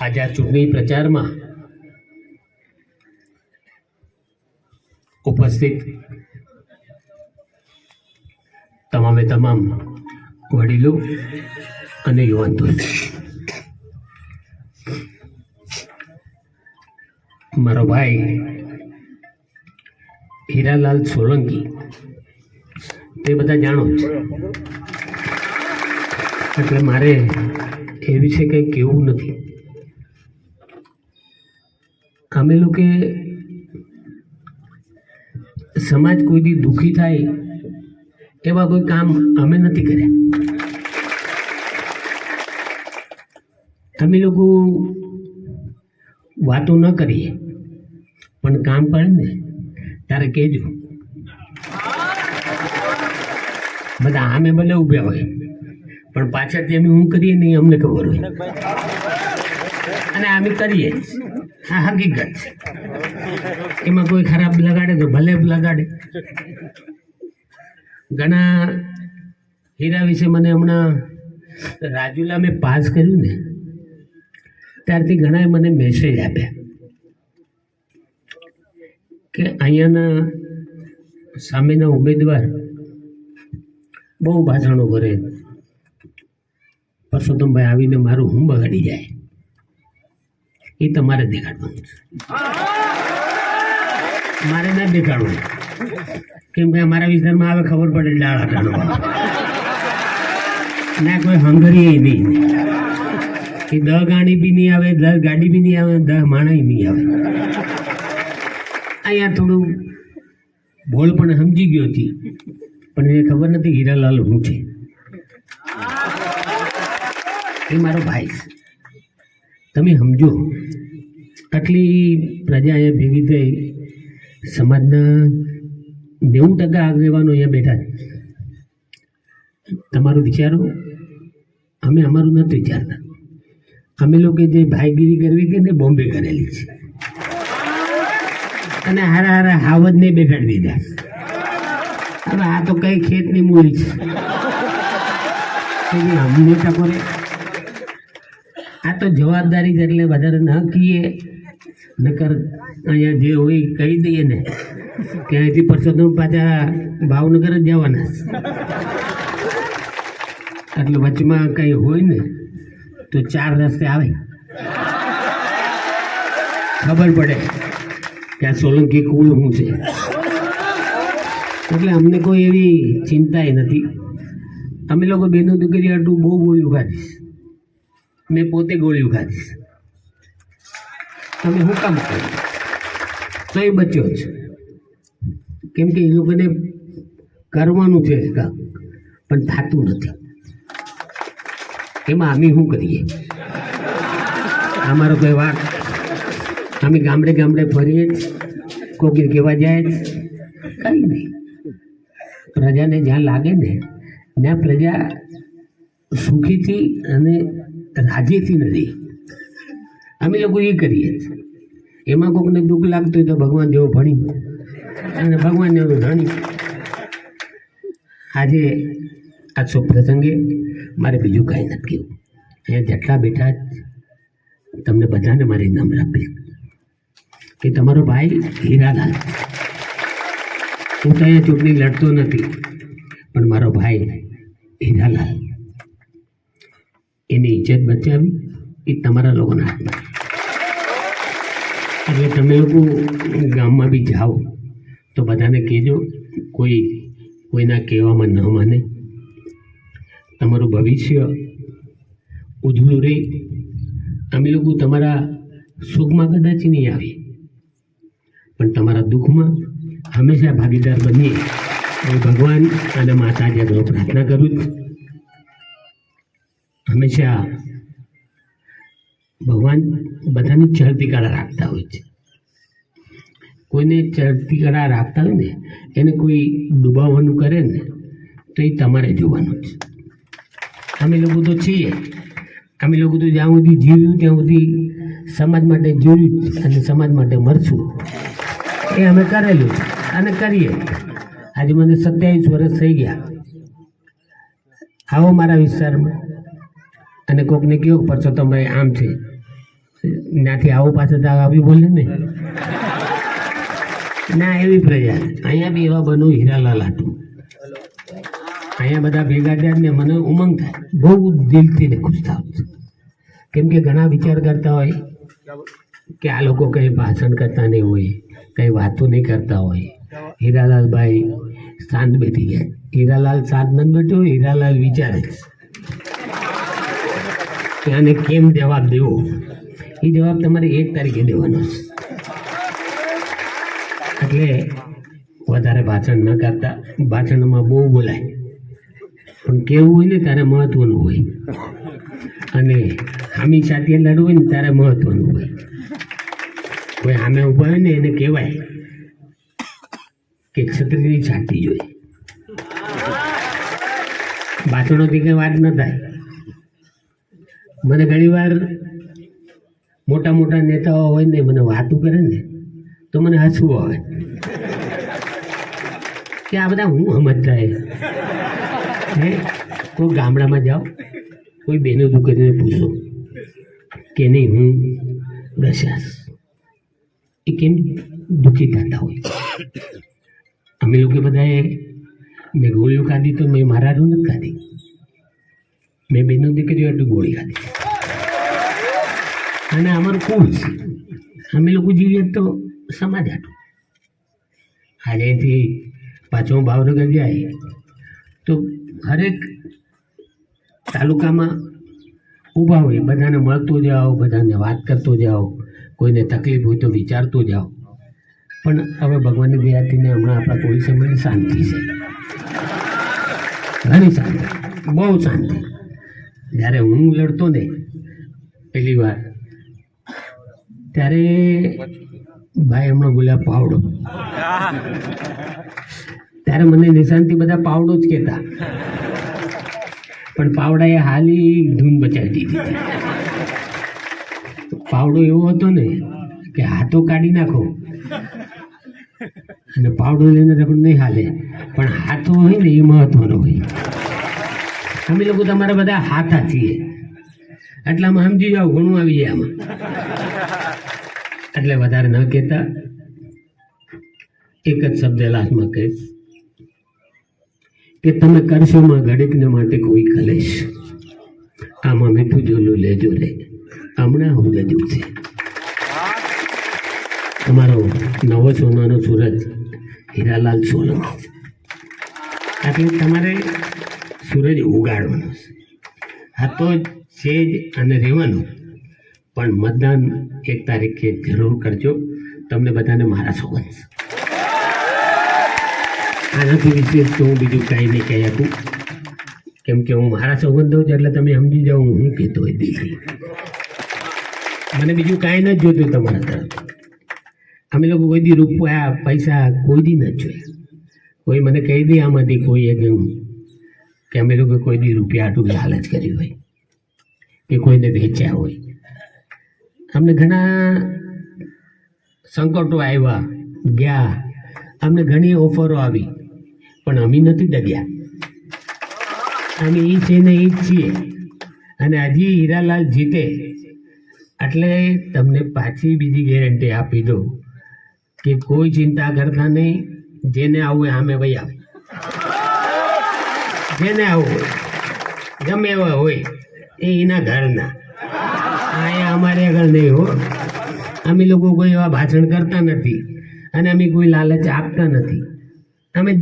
આજે આ ચૂંટણી પ્રચારમાં ઉપસ્થિત તમામે તમામ વડીલો અને યુવાન મારો ભાઈ હીરાલાલ સોલંકી, તે બધા જાણો જ. છે એટલે મારે એ વિશે કંઈ કહેવું નથી. અમે લોકો સમાજ કોઈ દી દુઃખી થાય એવા કોઈ કામ અમે નથી કર્યા. અમે લોકો વાતો ન કરીએ, પણ કામ પડે ને તારે કહેજો. બધા આમે ભલે ઊભ્યા હોય, પણ પાછળથી અમે હું કરીએ નહીં અમને ખબર હોય. અને અમે કરીએ. આ હકીકત એમાં કોઈ ખરાબ લગાડે તો ભલે લગાડે. ઘણા હીરા વિશે મને હમણાં રાજુલા મેં પાસ કર્યું ને, ત્યારથી ઘણાએ મને મેસેજ આપ્યા કે અહીંયાના સામેના ઉમેદવાર બહુ ભાષણો કરે. પરસોત્તમભાઈ આવીને મારું હું બગાડી જાય. એ તમારે દેખાડવાનું છે. મારે ના દેખાડવું કેમ કે અમારા વિસ્તારમાં આવે ખબર પડે ડાળ હટાડો ના, કોઈ હંગરીએ નહીં. એ દહ ગાડી બી નહીં આવે દસ ગાડી બી નહીં આવે દસ માણસ નહીં આવે. અહીંયા થોડું બોલ પણ સમજી ગયો હતી. પણ એને ખબર નથી હીરાલાલ હું છે. એ મારો ભાઈ છે. તમે સમજો, આટલી પ્રજા અહીંયા ભેગી થઈ સમાજના નેવું ટકા આગેવાનો અહીંયા બેઠા તમારું વિચારો, અમે અમારું નથી વિચારતા. અમે લોકો જે ભાઈગીરી કરવી કે ને બોમ્બે કરેલી છે. અને હારા હારા હાવજને બેઠાડી દીધા હવે આ તો કઈ ખેતની મૂળી છે. અમને ટકોરે આ તો જવાબદારી એટલે વધારે ન કહીએ. નકર અહીંયા જે હોય કહી દઈએ ને, કે અહીંથી પરસોત્તમ પાછા ભાવનગર જ જવાના. એટલે વચમાં કંઈ હોય ને, તો ચાર રસ્તે આવે. ખબર પડે કે આ સોલંકી કુળ શું છે. એટલે અમને કોઈ એવી ચિંતાય નથી. અમે લોકો બેનો દીકરી આટલું બહુ બોલ્યું ખાધીશ મેં પોતે ગોળીઓ ખાધીશ તમે શું કામ કરો? તો એ બચ્યો છે કેમ કે એ લોકોને કરવાનું છે કામ પણ થતું નથી. એમાં અમે શું કરીએ? અમારો કોઈ વાત અમે ગામડે ગામડે ફરીએ જ કોકે કહેવા જાય જ. કંઈ નહીં. પ્રજાને જ્યાં લાગે ને, ત્યાં પ્રજા સુખીથી અને રાજીથી નથી. અમે લોકો એ કરીએ એમાં કોકને દુઃખ લાગતું હોય તો ભગવાન જેવો ભણી. અને ભગવાન જેવો ધણી. આજે આ શુભ પ્રસંગે મારે બીજું કાંઈ નથી કહેવું અહીંયા જેટલા બેઠા જ તમને બધાને મારી નમ્ર આપી કે તમારો ભાઈ હીરાલાલ હું તો અહીંયા ચૂંટણી લડતો નથી, પણ મારો ભાઈ હીરાલાલ એની ઇજ્જત બચાવી એ તમારા લોકોના હાથમાં એટલે તમે લોકો ગામમાં બી જાઓ તો બધાને કહેજો, કોઈ કોઈના કહેવામાં ન માને. તમારું ભવિષ્ય ઉજળું રહે. અમે લોકો તમારા સુખમાં કદાચ નહીં આવીએ, પણ તમારા દુઃખમાં હંમેશા ભાગીદાર બનીએ. ભગવાન અને માતાજી આગળ પ્રાર્થના કરું છું. હંમેશા ભગવાન બધાની ચડતી કળા રાખતા હોય છે. કોઈને ચડતી કળા રાખતા હોય ને, એને કોઈ ડૂબાવવાનું કરે ને, તો એ તમારે જોવાનું છે અમે લોકો તો છીએ. અમે લોકો તો જ્યાં સુધી જીવ્યું ત્યાં સુધી સમાજ માટે જોયું અને સમાજ માટે મરશું. એ અમે કરેલું અને કરીએ. આજે મને સત્યાવીસ વર્ષ થઈ ગયા. આવો મારા વિસ્તારમાં. અને કોકને કયો પરસોત્તમભાઈ આમ છે. ત્યાંથી આવો પાછળ તો આવી બોલે ને. ના, એવી પ્રજા. અહીંયા બી એવા બનવું હીરાલાલ હતું અહીંયા બધા ભેગા થયા ને મને ઉમંગ થાય. બહુ દિલથી ને ખુશ થાવ કેમ કે ઘણા વિચાર કરતા હોય કે આ લોકો કંઈ ભાષણ કરતા નહીં હોય, કંઈ વાતો નહીં કરતા હોય. હીરાલાલભાઈ શાંત બેઠી ગયા. હીરાલાલ શાંત નથી બેઠો, હીરાલાલ વિચારે છે. કે આને કેમ જવાબ દેવો? એ જવાબ તમારે એક તારીખે દેવાનો છે. એટલે વધારે ભાષણ ન કરતા, ભાષણમાં બહુ બોલાય. પણ કેવું હોય ને ત્યારે મહત્વનું હોય. અને આમી સાથે લડવું હોય ને ત્યારે મહત્વનું હોય. કોઈ સામે ઊભા હોય ને એને કહેવાય કે છત્રીની છાતી જોઈએ ભાષણોથી કંઈ વાત ન થાય. મને ઘણીવાર મોટા મોટા નેતાઓ હોય ને મને વાતું કરે ને, તો મને હસવું આવે. કે આ બધા હું સમજતા હે? કોઈ ગામડામાં જાઓ, કોઈ બેનો દુકાને પૂછો કે નહીં, હું દશાસ એ કેમ દુઃખી થતા હોય? અમે લોકો બધાએ મેં ગોળીઓ કાઢી તો મેં મારા નથી ખાધી. મેં બેનો દીકરીઓ એટલી ગોળી ખાધી. અને અમારું કુળ છે. અમે લોકો જીવીએ તો સમાજ હતું આજે અહીંથી પાછો ભાવનગર જાય તો હરેક તાલુકામાં ઊભા હોય, બધાને મળતો જાઓ, બધાને વાત કરતો જાઓ, કોઈને તકલીફ હોય તો વિચારતો જાઓ. પણ હવે ભગવાનની દયાથીને હમણાં આપણા કોઈ સમયની શાંતિ છે. ઘણી શાંતિ. બહુ શાંતિ. જ્યારે હું લડતો ને પહેલી વાર, ત્યારે ભાઈ હમણાં બોલ્યા પાવડો. ત્યારે મને નિશાનથી બધા પાવડો જ કહેતા. પણ પાવડાએ હાલી ધૂન બચાવી દીધી. પાવડો એવો હતો ને કે હાથો કાઢી નાખો. અને પાવડો લઈને રખડું નહીં હાલે. પણ હાથો હોય ને એ મહત્વનો હોય. અમે લોકો તમારા બધા હાથા છીએ. એટલામાં સમજી જાઓ ઘણું આવી જાય આમાં. એટલે વધારે ન કહેતા. એક જ શબ્દ લાસ્ટમાં કહીશ કે તમે કરશોમાં ઘડીકને માટે કોઈ કલેશ. આમાં મીઠું જોલું લેજો રે. હમણાં હું રજૂ છે. તમારો નવો સોનાનો સૂરજ હીરાલાલ સોલંકી આટલે એટલે તમારે સૂરજ ઉગાડવાનો છે. આ તો છે જ અને રહેવાનું. પણ મતદાન એક તારીખે જરૂર કરજો. તમને બધાને મારા સોગંદ આનાથી વિશેષ તો હું બીજું કાંઈ નહીં કહી આપું કેમ કે હું મારા સોગંદ દઉં છું એટલે તમે સમજી જાઓ હું શું કહેતો હોય દિલથી. મને બીજું કાંઈ નથી જોતું તમારા તરફ. અમે લોકો કોઈ દી રૂપિયા, પૈસા કોઈ દી નથી જોયા. કોઈ મને કહી દે આમાંથી કોઈ એક કે અમે લોકો કોઈ દી રૂપિયા આટલું લાલચ કરી હોય, કે કોઈને વેચ્યા હોય. અમને ઘણા સંકટો આવ્યા, ગયા. અમને ઘણી ઓફરો આવી, પણ અમે નથી ડગ્યા. અમે એ છે ને એ જ છીએ. અને હજી હીરાલાલ જીતે, એટલે તમને પાછી બીજી ગેરંટી આપી દઉં કે કોઈ ચિંતા કરતા નહીં, જેને આવું આમે ભાઈ આવે જેને હોય, ગમે એવા હોય, એ એના ઘરના. અહીંયા અમારે આગળ નહીં હો. અમે લોકો કોઈ એવા ભાષણ કરતા નથી અને અમે કોઈ લાલચ આપતા નથી. અમે